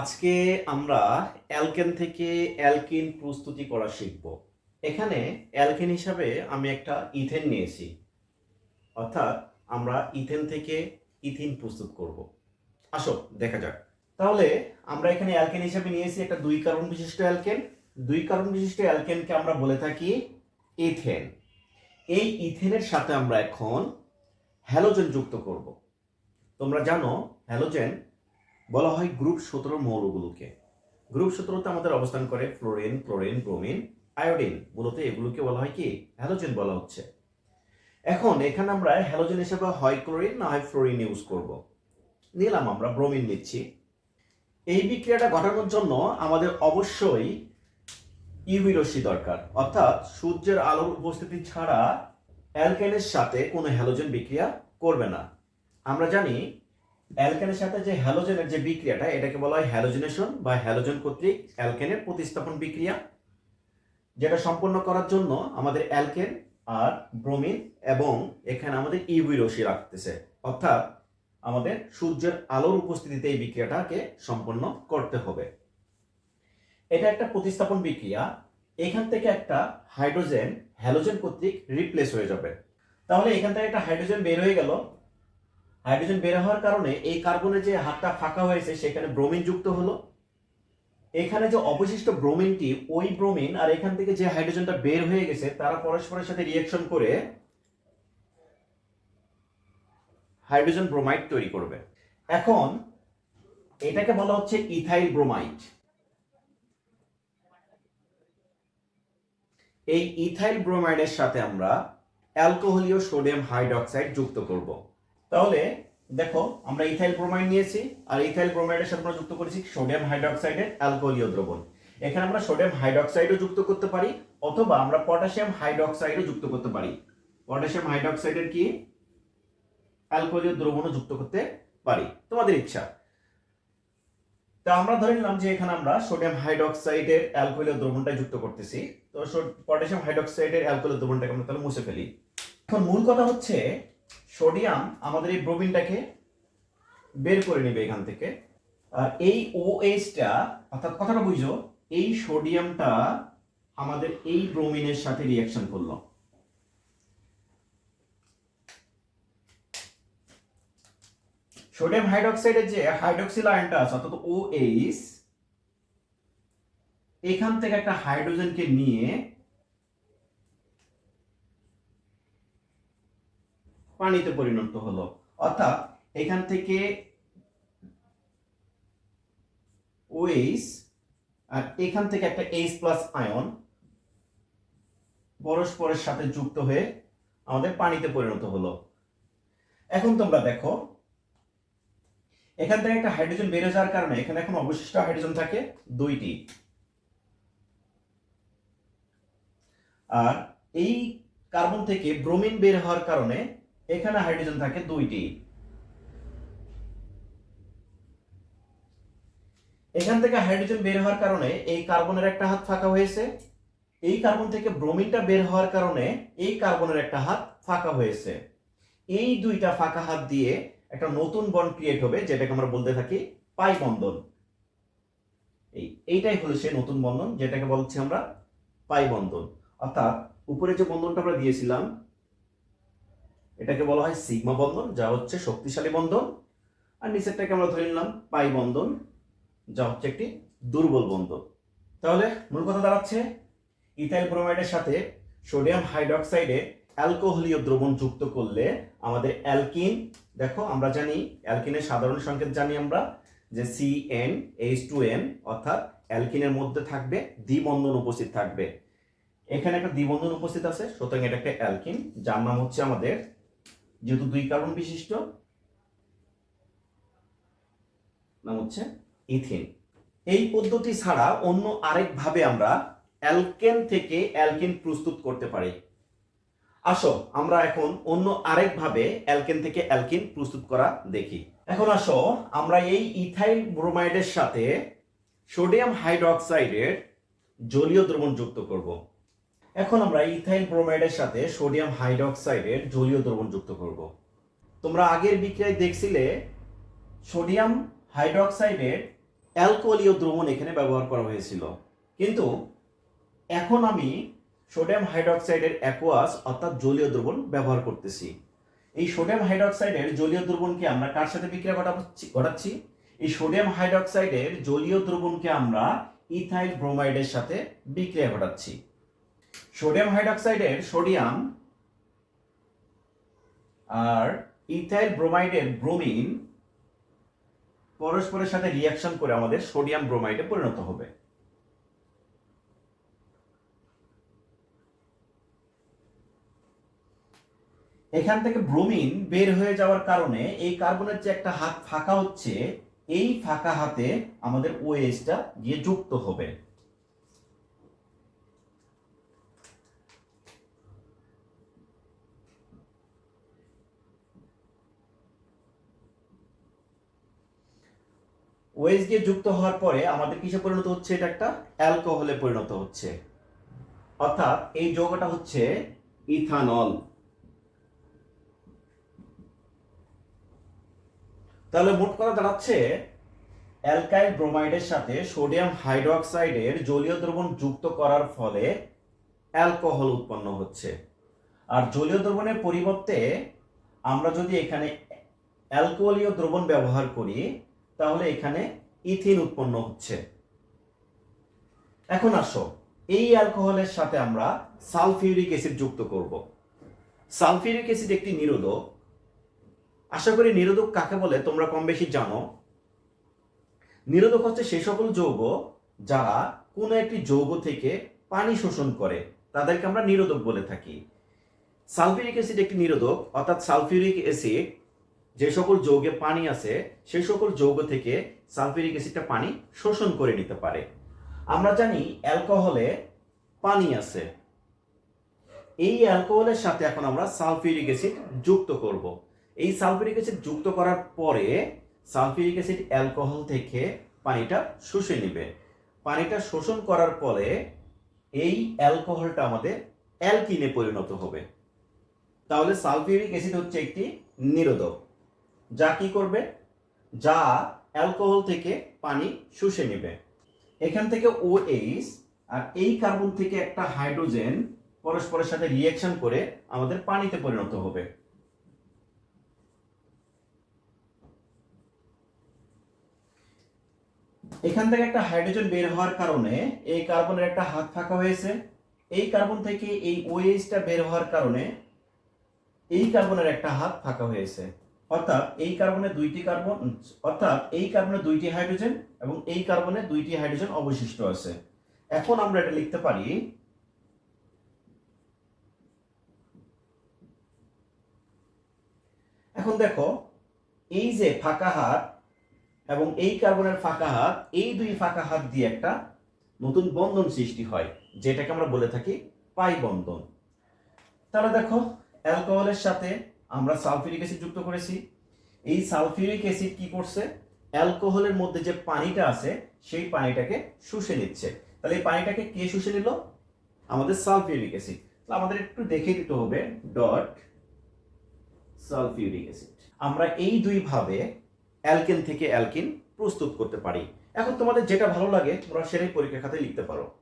আজকে আমরা অ্যালকেন থেকে অ্যালকিন প্রস্তুতি করা শিখব। এখানে অ্যালকেন হিসাবে আমি একটা ইথেন নিয়েছি। অর্থাৎ আমরা ইথেন থেকে ইথিন প্রস্তুত করব। আসো দেখা যাক। তাহলে আমরা এখানে অ্যালকেন হিসাবে নিয়েছি একটা দুই কার্বন বিশিষ্ট অ্যালকেন। দুই কার্বন বিশিষ্ট অ্যালকেনকে আমরা বলে থাকি ইথেন। এই ইথেনের সাথে আমরা এখন হ্যালোজেন যুক্ত করব। তোমরা জানো, হ্যালোজেন বলা হয় গ্রুপ সতেরো মৌলগুলোকে। গ্রুপ সতেরোতে আমাদের অবস্থান করে ফ্লোরিন, ক্লোরিন, ব্রোমিন, আয়োডিন। মূলত এগুলোকে বলা হয় কি? হ্যালোজেন বলা হচ্ছে। এখন এখানে আমরা হ্যালোজেন হিসেবে হয় ক্লোরিন, না হয় ফ্লোরিন ইউজ করব। নিলাম আমরা, ব্রোমিন নিচ্ছি। এই বিক্রিয়াটা ঘটানোর জন্য আমাদের অবশ্যই ইউভি রশ্মি দরকার। অর্থাৎ সূর্যের আলোর উপস্থিতি ছাড়া অ্যালকেনের সাথে কোনো হ্যালোজেন বিক্রিয়া করবে না। আমরা জানি অ্যালকেনের সাথে যে হ্যালোজেনের যে বিক্রিয়াটা, এটাকে বলা হয় হ্যালোজেনেশন বা হ্যালোজেন কর্তৃক অ্যালকেনের প্রতিস্থাপন বিক্রিয়া, যেটা সম্পন্ন করার জন্য আমাদের অ্যালকেন আর ব্রোমিন এবং এখানে আমাদের ইউভি রশ্মি রাখতেছে অর্থাৎ আমাদের সূর্যের আলোর উপস্থিতিতে এই বিক্রিয়াটাকে সম্পন্ন করতে হবে। এটা একটা প্রতিস্থাপন বিক্রিয়া। এখান থেকে একটা হাইড্রোজেন হ্যালোজেন কর্তৃক রিপ্লেস হয়ে যাবে। তাহলে এখান থেকে একটা হাইড্রোজেন বের হয়ে গেল। হাইড্রোজেন বের হওয়ার কারণে এই কার্বনের যে হাতটা ফাঁকা হয়েছে, সেখানে ব্রোমিন যুক্ত হলো। এখানে যে অবশিষ্ট ব্রোমিনটি, ওই ব্রোমিন আর এখান থেকে যে হাইড্রোজেনটা বের হয়ে গেছে, তারা পরস্পরের সাথে রিয়েকশন করে হাইড্রোজেন ব্রোমাইড তৈরি করবে। এখন, এটাকে বলা হচ্ছে ইথাইল ব্রোমাইড এই ইথাইল ব্রোমাইডের সাথে আমরা অ্যালকোহলীয় সোডিয়াম হাইড্রক্সাইড যুক্ত করব। তাহলে দেখো, আমরা ইথাইল ব্রোমাইড নিয়েছি, আর ইথাইল ব্রোমাইডের সাথে আমরা যুক্ত করেছি সোডিয়াম হাইড্রক্সাইডের অ্যালকোহলীয় দ্রবণ। এখানে আমরা সোডিয়াম হাইড্রক্সাইডও যুক্ত করতে পারি, অথবা আমরা পটাশিয়াম হাইড্রক্সাইডও যুক্ত করতে পারি। পটাশিয়াম হাইড্রক্সাইডের কি? অ্যালকোহলীয় দ্রবণও যুক্ত করতে পারি। তোমাদের ইচ্ছা। তা আমরা ধরে নিলাম যে এখানে আমরা সোডিয়াম হাইড্রক্সাইডের অ্যালকোহলীয় দ্রবণটা যুক্ত করতেছি। তো পটাশিয়াম হাইড্রক্সাইডের অ্যালকোহলীয় দ্রবণটাকে আমরা তাহলে মুছে ফেলি। এখন মূল কথা হচ্ছে সোডিয়াম আমাদের এই ব্রোমিনটাকে বের করে নেবে এখান থেকে। আর এই ওএইচটা অর্থাৎ কথাটা বুঝো এই সোডিয়ামটা আমাদের এই ব্রোমিনের সাথে রিয়াকশন করল। সোডিয়াম হাইড্রক্সাইডের যে হাইড্রক্সিল আয়নটা আছে, অর্থাৎ ওএইচ এখান থেকে একটা হাইড্রোজেনকে নিয়ে পানিতে পরিণত হলো। অর্থাৎ এখান থেকে ওএইচ আর এখান থেকে একটা এইচ প্লাস আয়ন পরস্পরের সাথে যুক্ত হয়ে আমাদের পানিতে পরিণত হলো। এখন তোমরা দেখো, এখান থেকে একটা হাইড্রোজেন বেড়ে যাওয়ার কারণে এখানে এখন অবশিষ্ট হাইড্রোজেন থাকে দুইটি। আর এই কার্বন থেকে ব্রোমিন বের হওয়ার কারণে এখানে হাইড্রোজেন থাকে দুইটি। এখান থেকে হাইড্রোজেন বের হওয়ার কারণে এই কার্বনের একটা হাত ফাঁকা হয়েছে। এই কার্বন থেকে ব্রোমিনটা বের হওয়ার কারণে এই কার্বনের একটা হাত ফাঁকা হয়েছে। এই দুইটা ফাঁকা হাত দিয়ে একটা নতুন বন্ড ক্রিয়েট হবে, যেটাকে আমরা বলতে থাকি পাই বন্ধন। এই, এইটাই হলো সে নতুন বন্ধন, যেটাকে বলছি আমরা পাই বন্ধন। অর্থাৎ উপরে যে বন্ধনটা আমরা দিয়েছিলাম এটাকে বলা হয় সিগমা বন্ধন, যা হচ্ছে শক্তিশালী বন্ধন। আর নিচেরটাকে আমরা ধরে নিলাম পাই বন্ধন, যা হচ্ছে একটি দুর্বল বন্ধন। তাহলে মূল কথা দাঁড়াচ্ছে, ইথাইল ব্রোমাইডের সাথে সোডিয়াম হাইড্রক্সাইডে অ্যালকোহলীয় দ্রবণ যুক্ত করলে আমাদের অ্যালকিন, দেখো আমরা জানি, অ্যালকিনের সাধারণ সংকেত জানি আমরা, যে C N H two N অর্থাৎ অ্যালকিনের মধ্যে থাকবে দ্বিবন্ধন উপস্থিত থাকবে। এখানে একটা দ্বিবন্ধন উপস্থিত আছে, সুতরাং এটা একটা অ্যালকিন, যার নাম হচ্ছে আমাদের যেহেতু দুই কার্বন বিশিষ্ট, নাম হচ্ছে ইথিন। এই পদ্ধতি ছাড়া অন্য আরেকভাবে আমরা অ্যালকেন থেকে অ্যালকিন প্রস্তুত করতে পারি। আসো, আমরা এখন অন্য আরেকভাবে অ্যালকেন থেকে অ্যালকিন প্রস্তুত করা দেখি। এখন আসো, আমরা এই ইথাইল ব্রোমাইডের সাথে সোডিয়াম হাইড্রক্সাইডের জলীয় দ্রবণ যুক্ত করব। এখন আমরা ইথাইল ব্রোমাইডের সাথে সোডিয়াম হাইড্রক্সাইডের জলীয় দ্রবণ যুক্ত করব। তোমরা আগের বিক্রিয়ায় দেখছিলে সোডিয়াম হাইড্রক্সাইডের অ্যালকোহলীয় দ্রবণ এখানে ব্যবহার করা হয়েছিল। কিন্তু এখন আমি সোডিয়াম হাইড্রক্সাইডের অ্যাকোয়াস অর্থাৎ জলীয় দ্রবণ ব্যবহার করতেছি। এই সোডিয়াম হাইড্রক্সাইডের জলীয় দ্রবণকে আমরা কার সাথে বিক্রিয়া ঘটাচ্ছি ঘটাচ্ছি? এই সোডিয়াম হাইড্রক্সাইডের জলীয় দ্রবণকে আমরা ইথাইল ব্রোমাইডের সাথে বিক্রিয়া ঘটাচ্ছি। সোডিয়াম হাইড্রোক্সাইডের সোডিয়াম আর ইথাইল ব্রোমাইডের ব্রোমিন পরস্পরের সাথে রিয়াকশন করে আমাদের সোডিয়াম ব্রোমাইডে পরিণত হবে। এখান থেকে ব্রোমিন বের হয়ে যাওয়ার কারণে এই কার্বনের যে একটা হাত ফাঁকা হচ্ছে, এই ফাঁকা হাতে আমাদের ওএসটা গিয়ে যুক্ত হবে। ওয়েজ গিয়ে যুক্ত হওয়ার পরে আমাদের কিসে পরিণত হচ্ছে? এটা একটা অ্যালকোহলে পরিণত হচ্ছে। অর্থাৎ এই যৌগটা হচ্ছে ইথানল তাহলে মোট কথা দাঁড়াচ্ছে অ্যালকাইল ব্রোমাইডের সাথে সোডিয়াম হাইড্রোক্সাইডের জলীয় দ্রবণ যুক্ত করার ফলে অ্যালকোহল উৎপন্ন হচ্ছে। আর জলীয় দ্রবণের পরিবর্তে আমরা যদি এখানে অ্যালকোহলীয় দ্রবণ ব্যবহার করি তাহলে এখানে ইথিন উৎপন্ন হচ্ছে। এখন আসো, এই অ্যালকোহলের সাথে আমরা সালফিউরিক অ্যাসিড যুক্ত করব। সালফিউরিক অ্যাসিড একটি নিরোধক। আশা করি নিরোধক কাকে বলে তোমরা কম বেশি জানো। নিরোধক হচ্ছে সেই সকল যৌগ যারা কোনো একটি যৌগ থেকে পানি শোষণ করে, তাদেরকে আমরা নিরোধক বলে থাকি। সালফিউরিক অ্যাসিড একটি নিরোধক, অর্থাৎ সালফিউরিক অ্যাসিড যে সকল যৌগে পানি আছে, সেই সকল যৌগ থেকে সালফিউরিক অ্যাসিডটা পানি শোষণ করে নিতে পারে। আমরা জানি অ্যালকোহলে পানি আছে। এই অ্যালকোহলের সাথে এখন আমরা সালফিউরিক অ্যাসিড যুক্ত করব। এই সালফিউরিক অ্যাসিড যুক্ত করার পরে সালফিউরিক অ্যাসিড অ্যালকোহল থেকে পানিটা শুষে নেবে। পানিটা শোষণ করার পরে এই অ্যালকোহলটা আমাদের অ্যালকিনে পরিণত হবে। তাহলে সালফিউরিক অ্যাসিড হচ্ছে একটি নিরোধক। যা কি করবে? যা অ্যালকোহল থেকে পানি শুষে নেবে। এখান থেকে OH আর এই কার্বন থেকে একটা হাইড্রোজেন পরস্পরের সাথে রিয়াকশন করে আমাদের পানিতে পরিণত হবে। এখান থেকে একটা হাইড্রোজেন বের হওয়ার কারণে এই কার্বনের একটা হাত ফাঁকা হয়েছে। এই কার্বন থেকে এই ওএইচটা বের হওয়ার কারণে এই কার্বনের একটা হাত ফাঁকা হয়েছে। অর্থাৎ এই কার্বনে দুইটি কার্বন অর্থাৎ এই কার্বনে দুইটি হাইড্রোজেন এবং এই কার্বনে দুইটি হাইড্রোজেন অবশিষ্ট আছে। এখন আমরা এটা লিখতে পারি এখন দেখো, এই যে ফাঁকা হাত এবং এই কার্বনের ফাঁকা হাত, এই দুই ফাঁকা হাত দিয়ে একটা নতুন বন্ধন সৃষ্টি হয়, যেটাকে আমরা বলে থাকি পাই বন্ধন। তাহলে দেখো, অ্যালকোহলের সাথে আমরা সালফিউরিক অ্যাসিড যুক্ত করেছি। এই সালফিউরিক অ্যাসিড কি করছে? অ্যালকোহলের মধ্যে যে পানিটা আছে, সেই পানিটাকে শুষে নিচ্ছে। তাহলে এই পানিটাকে কে শুষে নিল? আমাদের সালফিউরিক অ্যাসিড। আমাদের একটু দেখে দিতে হবে ডট সালফিউরিক অ্যাসিড। আমরা এই দুই ভাবে অ্যালকেন থেকে অ্যালকিন প্রস্তুত করতে পারি। এখন তোমাদের যেটা ভালো লাগে, তোমরা সেটাই পরীক্ষার খাতায় লিখতে পারো।